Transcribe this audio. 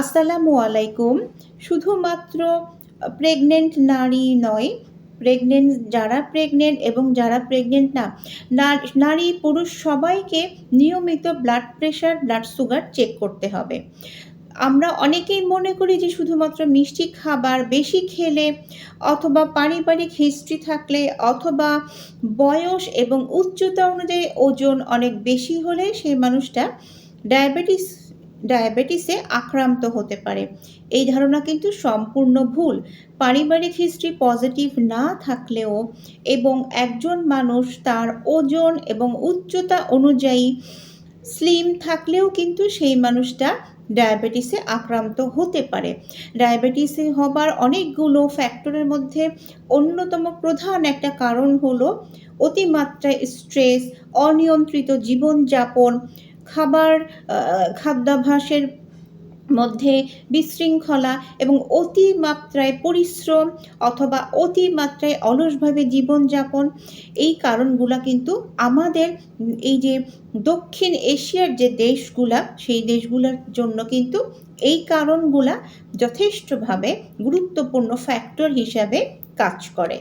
আসসালামু আলাইকুম। শুধুমাত্র প্রেগনেন্ট নারী নয় প্রেগনেন্ট যারা প্রেগনেন্ট এবং যারা প্রেগনেন্ট না, নারী পুরুষ সবাইকে নিয়মিত blood pressure blood sugar check করতে হবে। আমরা অনেকেই মনে করি যে শুধুমাত্র মিষ্টি খাবার বেশি খেলে অথবা পারিবারিক হিস্ট্রি থাকলে অথবা বয়স এবং উচ্চতা অনুযায়ী ওজন অনেক বেশি হলে সেই মানুষটা ডায়াবেটিস ডায়াবেটিসে আক্রান্ত হতে পারে। এই ধারণা কিন্তু সম্পূর্ণ ভুল। পারিবারিক হিস্ট্রি পজিটিভ না থাকলেও এবং একজন মানুষ তার ওজন এবং উচ্চতা অনুযায়ী স্লিম থাকলেও কিন্তু সেই মানুষটা ডায়াবেটিসে আক্রান্ত হতে পারে। ডায়াবেটিসে হবার অনেকগুলো ফ্যাক্টরের মধ্যে অন্যতম প্রধান একটা কারণ হলো অতিমাত্রায় স্ট্রেস, অনিয়ন্ত্রিত জীবনযাপন খাবার খাদ্যাভ্যাসের মধ্যে বিশৃঙ্খলা এবং অতিমাত্রায় পরিশ্রম অথবা অতিমাত্রায় অলসভাবে জীবনযাপন, এই কারণগুলা কিন্তু আমাদের এই যে দক্ষিণ এশিয়ার যে দেশগুলা, সেই দেশগুলোর জন্য কিন্তু এই কারণগুলা যথেষ্টভাবে গুরুত্বপূর্ণ ফ্যাক্টর হিসাবে কাজ করে।